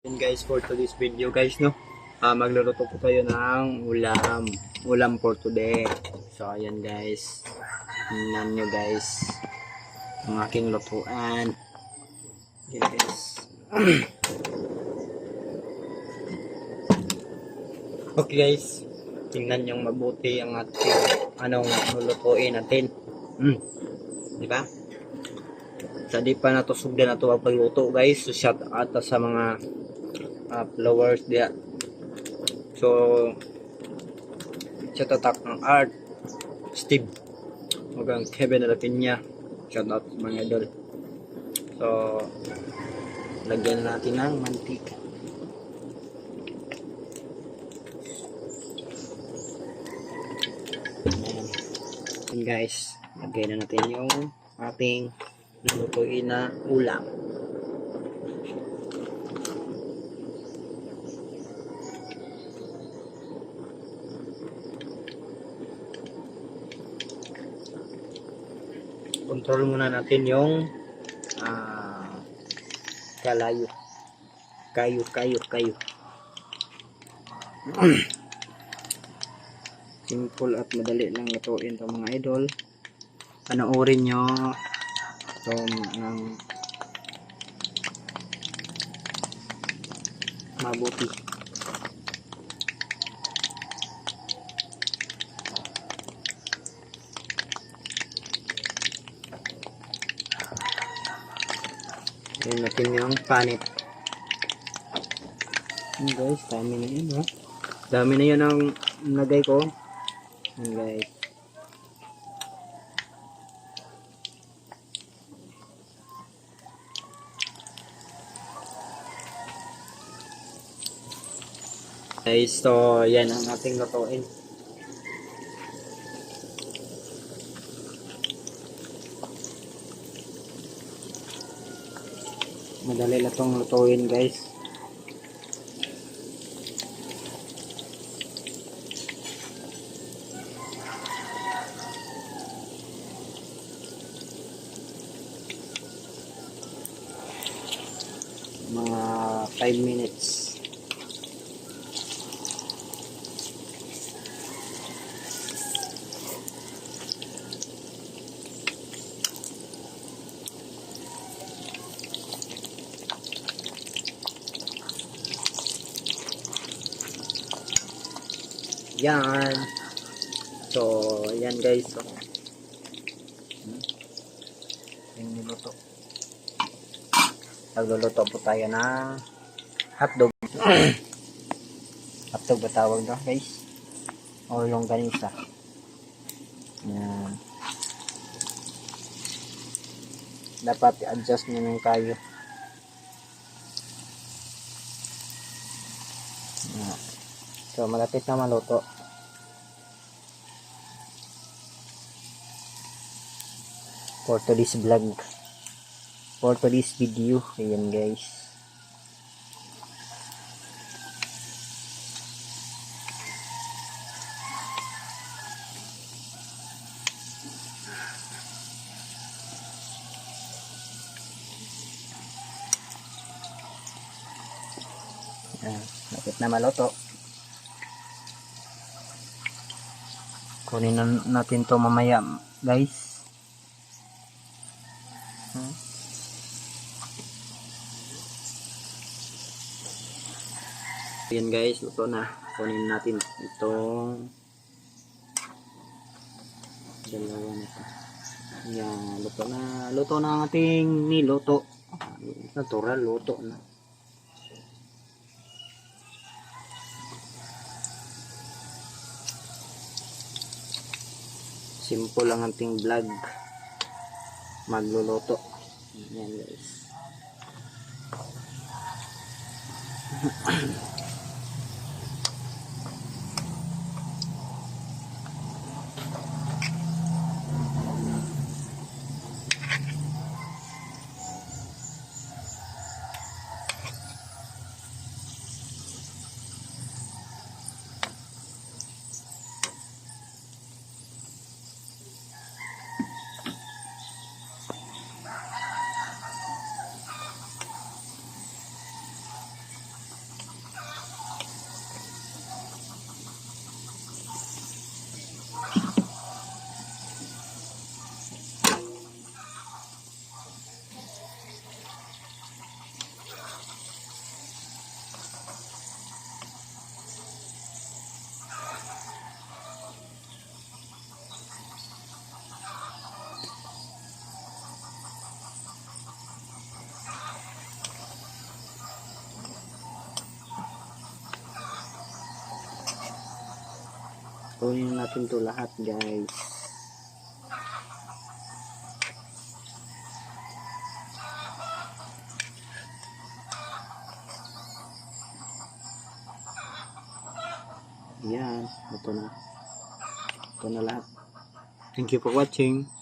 Yun guys, for today's video guys, no? Ah, magluluto po tayo ng ulam. Ulam for today. So, ayan guys. Tingnan nyo guys. Ang aking lutuan. Ayan guys. okay guys. Tingnan nyo mabuti ang ating anong lulutuin natin. Mm. Di ba? Sa di pa na to sugda na to ang pagluto guys. So shout out sa mga uh, followers dia. So shout out ang Art, Steve, ug ang Kevin Alapina. Shout out mga idol. So lagyan na natin ng mantika. Ayan. Guys, lagyan na natin yung ating lulutuin na ulam. Control muna natin yung ah, kalayo. Kayo, kayo, kayo. Simple at madali lang lutuin to mga idol. Panoorin nyo ito ng mabuti. Ayan natin yung panit. Ayan guys, dami na yun ha. Dami na yun ang nagay ko. Ayan guys. Guys, so yan ang ating lutuin. Madali lang itong lutuin guys. Mga 5 minutes. Yan. So, yan guys. So, hmm. Yung niluto. Nagluluto po tayo ng hotdog. hotdog ba tawag doon guys? O yung ganisa. Yan. Dapat i-adjust nyo ng kayo. So, malapit na maluto. For today's vlog. For today's video. Ayan guys. Ayan, lapit na maluto. Kunin na natin to mamaya, guys. Hmm? Ayan guys, luto na. Kunin natin itong dalawa na ito. Ayan, luto na. Luto na ang ating niluto. Natural, luto na. Simple lang ating vlog. Magluluto. Yan guys Kunin natin to lahat guys. Yan, ito na. Ito na lahat. Thank you for watching.